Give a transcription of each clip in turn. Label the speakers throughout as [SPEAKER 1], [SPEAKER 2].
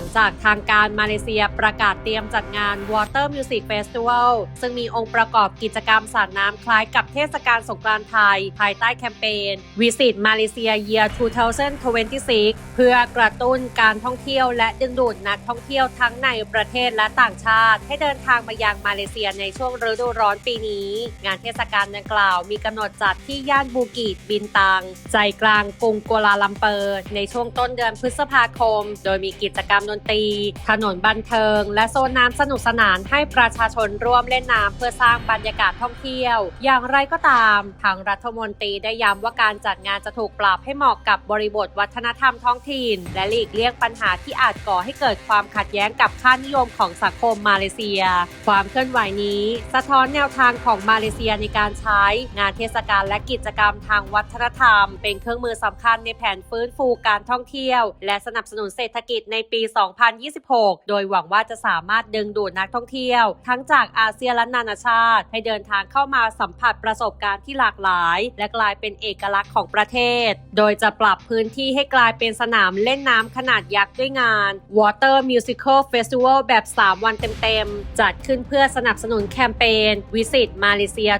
[SPEAKER 1] หลังจากทางการมาเลเซียประกาศเตรียมจัดงาน Water Music Festival ซึ่งมีองค์ประกอบกิจกรรมสาดน้ำคล้ายกับเทศกาลสงกรานต์ไทย ภายใต้แคมเปญ Visit Malaysia Year 2026 เพื่อกระตุ้นการท่องเที่ยวและดึงดูดนักท่องเที่ยวทั้งในประเทศและต่างชาติ ให้เดินทางมายังมาเลเซียในช่วงฤดูร้อนปีนี้ งานเทศกาลดังกล่าวมีกำหนดจัดที่ย่านบูกิตบินตัง ใจกลางกรุงกัวลาลัมเปอร์ ในช่วงต้นเดือนพฤษภาคม โดยมีกิจกรรมดนตรี ถนนบันเทิง และโซนน้ำสนุกสนานให้ประชาชนร่วมเล่นน้ำเพื่อสร้างบรรยากาศท่องเที่ยว อย่างไรก็ตาม ทางรัฐมนตรีได้ย้ำว่าการจัดงานจะถูกปรับให้เหมาะกับบริบทวัฒนธรรมท้องถิ่น และหลีกเลี่ยงปัญหาที่อาจก่อให้เกิดความขัดแย้งกับค่านิยมของสังคมมาเลเซีย ความเคลื่อนไหวนี้ สะท้อนแนวทางของมาเลเซียในการใช้ งานเทศกาลและกิจกรรมทางวัฒนธรรม เป็นเครื่องมือสำคัญในแผนฟื้นฟูการท่องเที่ยว และสนับสนุนเศรษฐกิจในปี 2 2026 โดยหวังว่าจะสามารถดึงดูดนักท่องเที่ยว ทั้งจากอาเซียนและนานาชาติ ให้เดินทางเข้ามาสัมผัสประสบการณ์ที่หลากหลาย และกลายเป็นเอกลักษณ์ของประเทศ โดยจะปรับพื้นที่ให้กลายเป็นสนามเล่นน้ำขนาดยักษ์ด้วยงาน Water Musical Festival แบบ 3 วันเต็มๆ จัดขึ้นเพื่อสนับสนุนแคมเปญ Visit Malaysia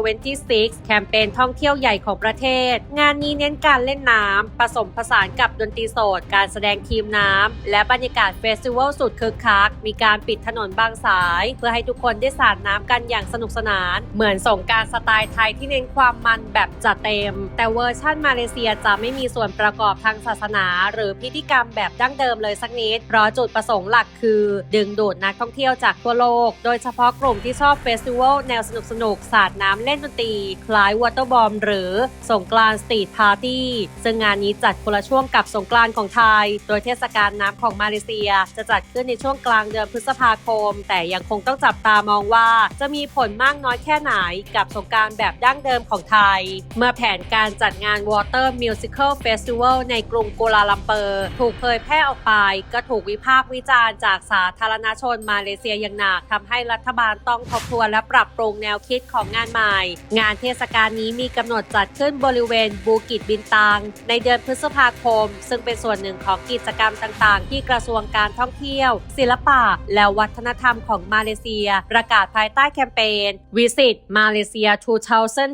[SPEAKER 1] 2026 แคมเปญท่องเที่ยวใหญ่ของประเทศ งานนี้เน้นการเล่นน้ำผสมผสานกับดนตรีสด การแสดงทีมน้ำและบรรยากาศเฟสติวัลสุดคึกคัก มีการปิดถนนบางสาย เพื่อให้ทุกคนได้สาดน้ำกันอย่างสนุกสนาน เหมือนสงการสไตล์ไทยที่เน้นความมันแบบจัดเต็ม แต่เวอร์ชั่นมาเลเซียจะไม่มีส่วนประกอบทางศาสนา หรือพิธีกรรมแบบดั้งเดิมเลยสักนิด เพราะจุดประสงค์หลักคือ ดึงดูดนักท่องเที่ยวจากทั่วโลก โดยเฉพาะกลุ่มที่ชอบเฟสติวัลแนวสนุกสนุกสาดน้ำเล่นดนตรีคล้ายวอเตอร์บอมหรือสงกรานต์สตรีทพาร์ตี้ซึ่งงานนี้จัดคนละช่วงกับสงกรานต์ของไทย โดยเทศกาลน้ำของมาเลเซีย จะจัดขึ้นในช่วงกลางเดือนพฤษภาคม แต่ยังคงต้องจับตามองว่า จะมีผลมากน้อยแค่ไหนกับสงการแบบดั้งเดิมของไทย เมื่อแผนการจัดงาน Water Musical Festival ในกรุงกัวลาลัมเปอร์ ถูกเผยแพร่ออกไป ก็ถูกวิพากษ์วิจารณ์จากสาธารณชนมาเลเซียอย่างหนักทำให้รัฐบาลต้องทบทวนและปรับปรุงแนวคิดของงานใหม่ งานเทศกาลนี้มีกำหนดจัดขึ้นบริเวณบูกิตบินตังในเดือนพฤษภาคม ซึ่งเป็นส่วนหนึ่งของกิจกรรมต่างๆที่กระทรวงการท่องเที่ยว ศิลปะ และวัฒนธรรมของมาเลเซีย ประกาศภายใต้แคมเปญ Visit Malaysia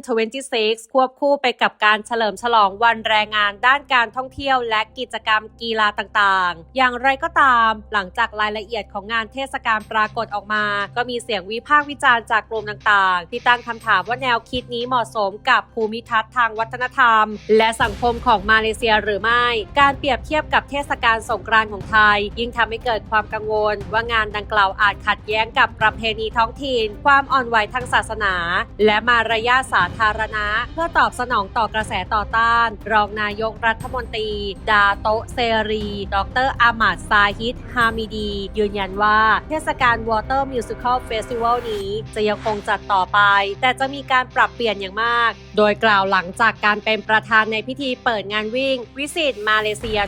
[SPEAKER 1] 2026 ควบคู่ไปกับการเฉลิมฉลองวันแรงงานด้านการท่องเที่ยว และกิจกรรมกีฬาต่างๆ อย่างไรก็ตาม หลังจากรายละเอียดของงานเทศกาลปรากฏออกมา ก็มีเสียงวิพากษ์วิจารณ์จากกลุ่มต่างๆ ที่ตั้งคำถามว่าแนวคิดนี้เหมาะสมกับภูมิทัศน์ทางวัฒนธรรม และสังคมของมาเลเซียหรือไม่ การเปรียบเทียบกับเทศกาลสงกรานต์ของไทย ยิ่งทำให้เกิดความกังวล ว่างานดังกล่าวอาจขัดแย้งกับประเพณีท้องถิ่น ความอ่อนไหวทางศาสนา และมารยาสาธารณะ เพื่อตอบสนองต่อกระแสต่อต้าน รองนายกรัฐมนตรี ดาโตเซรี ดรอามาดซาฮิดฮามิดี ยืนยันว่าเทศกาล Water Musical Festival นี้จะยังคงจัดต่อไป แต่จะมีการปรับเปลี่ยนอย่างมาก โดยกล่าวหลังจากการเป็นประธานในพิธีเปิดงานวิ่ง Visit Malaysia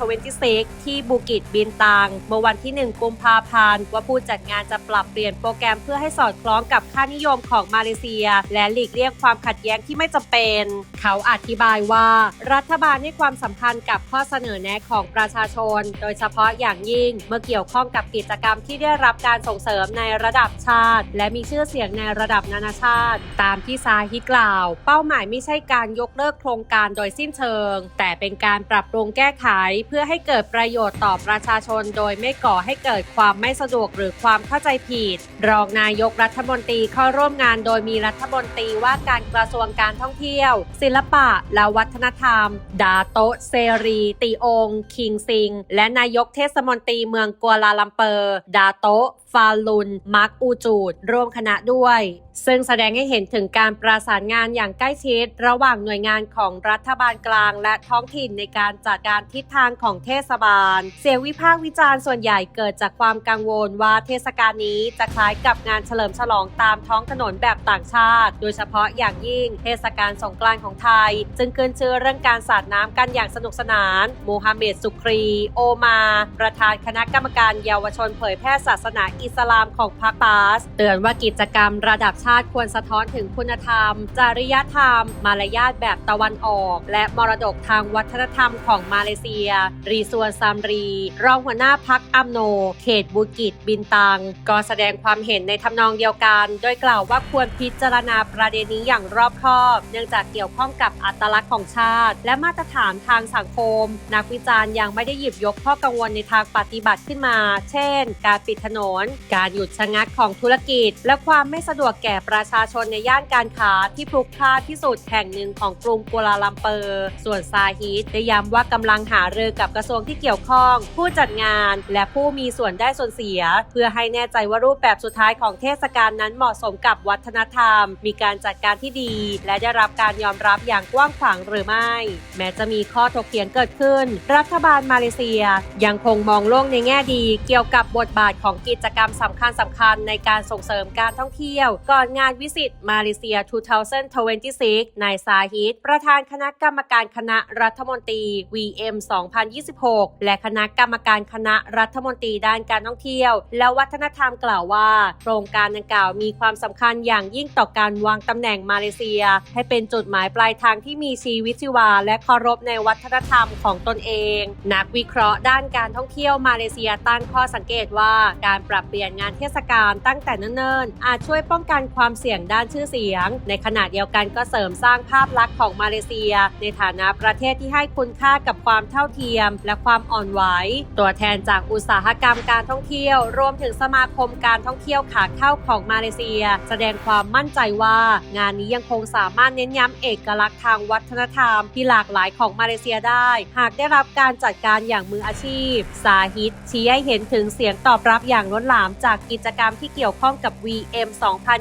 [SPEAKER 1] 2026 ที่บูกิตบินตังเมื่อวันที่ 1 กุมภาพันธ์ว่าผู้จัดงานจะปรับเปลี่ยนโปรแกรมเพื่อให้สอดคล้องกับค่านิยมของมาเลเซีย และหลีกเลี่ยงความขัดแย้งที่ไม่จำเป็น เขาอธิบายว่า รัฐบาลให้ความสำคัญกับข้อเสนอแนะของประชาชน โดยเฉพาะอย่างยิ่ง เมื่อเกี่ยวข้องกับกิจกรรมที่ได้รับการส่งเสริมในระดับชาติ และมีชื่อเสียงในระดับนานาชาติ ตามที่ซาฮิกล่าว เป้าหมายไม่ใช่การยกเลิกโครงการโดยสิ้นเชิง แต่เป็นการปรับปรุงแก้ไขเพื่อให้เกิดประโยชน์ต่อประชาชน โดยไม่ก่อให้เกิดความไม่สะดวกหรือความเข้าใจผิด รองนายกรัฐมนตรีเข้าร่วมงานโดยมีรัฐมนตรีว่าการกระทรวงการท่องเที่ยว ศิลปะและวัฒนธรรม ดาโตเซรี ตีอง คิงซิง และนายกเทศมนตรีเมืองกัวลาลัมเปอร์ ดาโต ฟาลุน มาร์กอูจูด ร่วมคณะด้วย ซึ่งแสดงให้เห็นถึงการประสานงานอย่างใกล้ชิด ระหว่างหน่วยงานของรัฐบาลกลาง และท้องถิ่นในการจัดการทิศทางของเทศบาล เสียงวิพากษ์วิจารณ์ส่วนใหญ่เกิดจากความกังวลว่าเทศกาลนี้จะคล้ายกับงานเฉลิมฉลองตามท้องถนนแบบต่างชาติ โดยเฉพาะอย่างยิ่งเทศกาลสงกรานต์ของไทยซึ่งขึ้นชื่อเรื่องการสาดน้ำกันอย่างสนุกสนานมูฮัมเหม็ดสุครี โอมา ประธานคณะกรรมการเยาวชนเผยแพร่ศาสนาอิสลามของพรรคบาส เตือนว่ากิจกรรมระดับชาติควรสะท้อนถึงคุณธรรม จริยธรรม มารยาทแบบตะวันออก และมรดกทางวัฒนธรรมของมาเลเซีย รีซวนซามรี รองหัวหน้าพักอัมโน เขตบูกิจบินตัง ก็แสดงความเห็นในทำนองเดียวกัน โดยกล่าวว่าควรพิจารณาประเด็นนี้อย่างรอบคอบ เนื่องจากเกี่ยวข้องกับอัตลักษณ์ของชาติ และมาตรฐานทางสังคม นักวิจารณ์ยังไม่ได้หยิบยกข้อกังวลในทางปฏิบัติขึ้นมา เช่น การปิดถนนการหยุดชะงักของธุรกิจ และความไม่สะดวกแก่ประชาชนในย่านการค้าที่พลุกพล่านที่สุดแห่งหนึ่งของกรุงกัวลาลัมเปอร์ ส่วนซาฮิดได้ย้ำว่ากำลังหารือกับกระทรวงที่เกี่ยวข้อง ผู้จัดงาน และผู้มีส่วนได้ส่วนเสีย เพื่อให้แน่ใจว่ารูปแบบสุดท้ายของเทศกาลนั้นเหมาะสมกับวัฒนธรรม มีการจัดการที่ดี และได้รับการยอมรับอย่างกว้างขวางหรือไม่ แม้จะมีข้อถกเถียงเกิดขึ้น รัฐบาลมาเลเซีย ยังคงมองโลกในแง่ดี เกี่ยวกับบทบาทของกิจกรรมสำคัญสำคัญในการส่งเสริมการท่องเที่ยว ก่อนงานวิสิตมาเลเซีย 2026 นายซาฮิดประธานคณะกรรมการคณะรัฐมนตรี VM 2026 และคณะกรรมการคณะรัฐมนตรีด้านการท่องเที่ยว และวัฒนธรรมกล่าวว่า โครงการดังกล่าวมีความสำคัญอย่างยิ่งต่อการวางตำแหน่งมาเลเซีย ให้เป็นจุดหมายปลายทางที่มีชีวิตชีวา และเคารพในวัฒนธรรมของตนเอง นักวิเคราะห์ด้านการท่องเที่ยวมาเลเซียตั้งข้อสังเกตว่าการปรับเปลี่ยนงานเทศกาลตั้งแต่เนิ่นๆอาจช่วยป้องกันความเสี่ยงด้านชื่อเสียง ในขณะเดียวกันก็เสริมสร้างภาพลักษณ์ของมาเลเซีย ในฐานะประเทศที่ให้คุณค่ากับความเท่าเทียม และความอ่อนไหวตัวแทนจากอุตสาหกรรมการท่องเที่ยว รวมถึงสมาคมการท่องเที่ยวขาเข้าของมาเลเซีย แสดงความมั่นใจว่า งานนี้ยังคงสามารถเน้นย้ำเอกลักษณ์ทางวัฒนธรรม ที่หลากหลายของมาเลเซียได้ หากได้รับการจัดการอย่างมืออาชีพ สาฮิตชี้ให้เห็นถึงเสียงตอบรับอย่างล้นหลามจากกิจกรรมที่เกี่ยวข้องกับ VM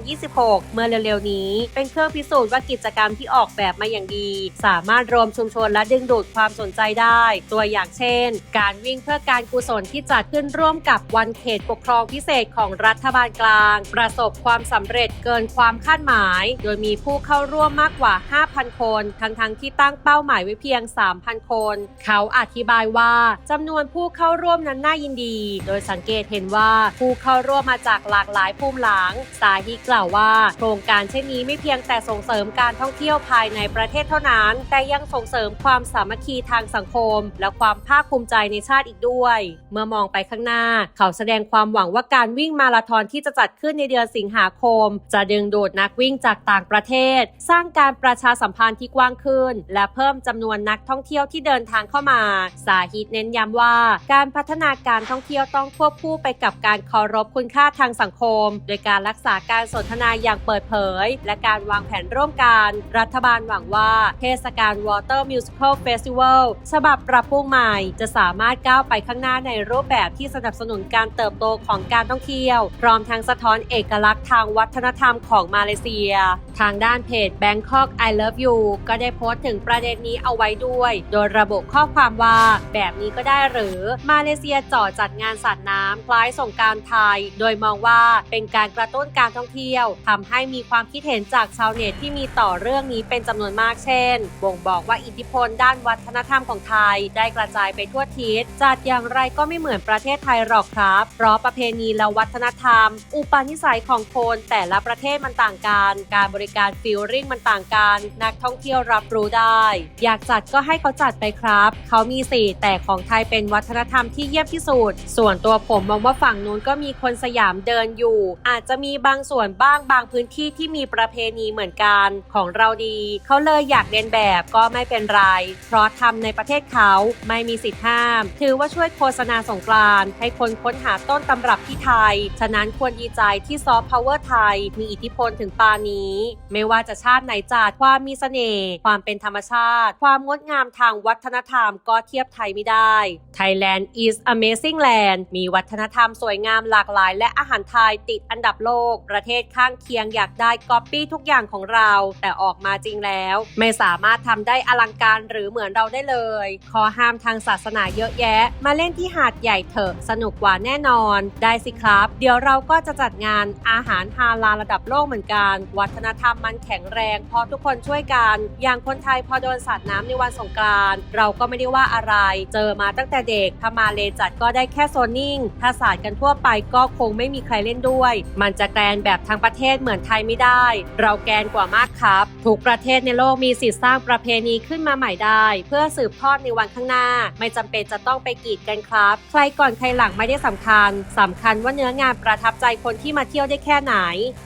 [SPEAKER 1] 2026 เมื่อเร็วๆ นี้ เป็นเครื่องพิสูจน์ว่ากิจกรรมที่ออกแบบมาอย่างดี สามารถรวมชุมชนและดึงดูดความสนใจได้ ตัวอย่างเช่น การวิ่งเพื่อการกุศลที่จัดขึ้นร่วมกับวันเขตปกครองพิเศษของรัฐบาลกลาง ประสบความสำเร็จเกินความคาดหมาย โดยมีผู้เข้าร่วมมากกว่า 5,000 คน ทั้งๆทที่ตั้งเป้าหมายไว้เพียง 3,000 คน เขาอธิบายว่าจำนวนผู้เข้าร่วมนั้นน่ายินดี โดยสังเกตเห็นว่าผู้เข้าร่วมมาจากหลากหลายภูมิหลัง สาฮิกล่าวว่า โครงการเช่นนี้ไม่เพียงแต่ส่งเสริมการท่องเที่ยวภายในประเทศเท่านั้น แต่ยังส่งเสริมความสามัคคีทางสังคม และความภาคภูมิใจในชาติอีกด้วย เมื่อมองไปข้างหน้า เขาแสดงความหวังว่าการวิ่งมาราธอนที่จะจัดขึ้นในเดือนสิงหาคม จะดึงดูดนักวิ่งจากต่างประเทศ สร้างการประชาสัมพันธ์ที่กว้างขึ้น และเพิ่มจำนวนนักท่องเที่ยวที่เดินทางเข้ามา สาฮิตเน้นย้ำว่า การพัฒนาการท่องเที่ยวต้องควบคู่ไปกับการเคารพคุณค่าทางสังคม โดยการรักษาการสนทนาอย่างเปิดเผย และการวางแผนร่วมกัน รัฐบาลหวังว่าเทศกาล Water Musical Festival ฉบับปรับปรุงใหม่ จะสามารถก้าวไปข้างหน้าในรูปแบบที่สนับสนุนการเติบโตของการท่องเที่ยว พร้อมทั้งสะท้อนเอกลักษณ์ทางวัฒนธรรมของมาเลเซีย ทางด้านเพจ Bangkok I Love You ก็ได้โพสต์ถึงประเด็นนี้เอาไว้ด้วย โดยระบุข้อความว่า แบบนี้ก็ได้หรือมาเลเซียจ่อจัดงานสาดน้ำคล้ายสงการไทย โดยมองว่าเป็นการกระตุ้นการท่องเที่ยวทำให้มีความคิดเห็นจากชาวเน็ตที่มีต่อเรื่องนี้เป็นจำนวนมากเช่น บ่งบอกว่าอิทธิพลด้านวัฒนธรรมของไทย ได้กระจายไปทั่วทิศจัดอย่างไรก็ไม่เหมือนประเทศไทยหรอกครับ เพราะประเพณีและวัฒนธรรม อุปนิสัยของคนแต่ละประเทศมันต่างกัน การบริการฟิลลิ่งมันต่างกัน นักท่องเที่ยวรับรู้ได้ อยากจัดก็ให้เขาจัดไปครับ เขามีสิแต่ของไทยเป็นวัฒนธรรมที่เยี่ยมที่สุด ส่วนตัวผมมองว่าฝั่งนู้นก็็มีคนสยามเดินอยู่ อาจจะมีบางส่วนบ้างบางพื้นที่ที่มีประเพณีเหมือนกันของเราดี เขาเลยอยากเรียนแบบก็ไม่เป็นไร เพราะทำในประเทศเขาไม่มีสิทธิ์ห้าม ถือว่าช่วยโฆษณาสงกรานต์ให้คนค้นหาต้นตำรับที่ไทย ฉะนั้นควรดีใจที่ซอฟต์พาวเวอร์ไทย มีอิทธิพลถึงปานนี้ ไม่ว่าจะชาติไหนจัดความมีเสน่ห์ความเป็นธรรมชาติ ความงดงามทางวัฒนธรรมก็เทียบไทยไม่ได้ Thailand is amazing land มีวัฒนธรรมสวยงามหลากหลาย และอาหารไทยติดอันดับโลก ประเทศข้างเคียงอยากได้ก๊อปปี้ทุกอย่างของเรา แต่ออกมาจริงแล้ว ไม่สามารถทำได้อลังการหรือเหมือนเราได้เลย ขอห้ามทางศาสนาเยอะแยะ มาเล่นที่หาดใหญ่เถอะสนุกกว่าแน่นอน ได้สิครับ เดี๋ยวเราก็จะจัดงานอาหารฮาลาระดับโลกเหมือนกัน วัฒนธรรมมันแข็งแรงเพราะทุกคนช่วยกัน อย่างคนไทยพอโดนสาดน้ำในวันสงกรานต์เราก็ไม่ได้ว่าอะไร เจอมาตั้งแต่เด็กถ้ามาเลจัดก็ได้แค่โซนนิ่ง ถ้าสาดกันทั่วไปก็คงไม่มีใครเล่นด้วย มันจะแกนแบบทั้งประเทศเหมือนไทยไม่ได้ เราแกนกว่ามากครับ ทุกประเทศในโลกมีสิทธิสร้างประเพณีขึ้นมาใหม่ได้ เพื่อสืบทอดในวันข้างหน้า ไม่จำเป็นจะต้องไปกีดกันครับ ใครก่อนใครหลังไม่ได้สำคัญสำคัญว่าเนื้องานประทับใจคนที่มาเที่ยวได้แค่ไหน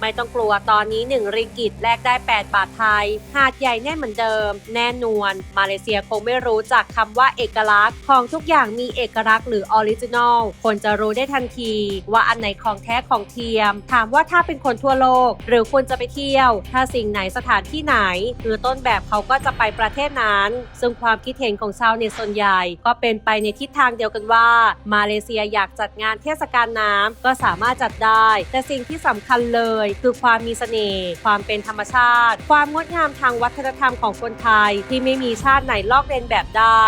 [SPEAKER 1] ไม่ต้องกลัวตอนนี้ 1 ริงกิตแลกได้ 8 บาทไทย หาดใหญ่แน่นเหมือนเดิม แน่นวนมาเลเซียคงไม่รู้จักคำว่าเอกลักษณ์ ของทุกอย่างมีเอกลักษณ์หรือออริจินอลคนจะรู้ได้ทันทีว่าอันไหนของแท้ของเทียม ถามว่าถ้าเป็นคนทั่วโลก หรือคุณจะไปเที่ยว ถ้าสิ่งไหนสถานที่ไหน คือต้นแบบเขาก็จะไปประเทศนั้น ซึ่งความคิดเห็นของชาวเน็ตส่วนใหญ่ ก็เป็นไปในทิศทางเดียวกันว่า มาเลเซียอยากจัดงานเทศกาลน้ำก็สามารถจัดได้ แต่สิ่งที่สำคัญเลย คือความมีเสน่ห์ความเป็นธรรมชาติ ความงดงามทางวัฒนธรรมของคนไทยที่ไม่มีชาติไหนลอกเลียนแบบได้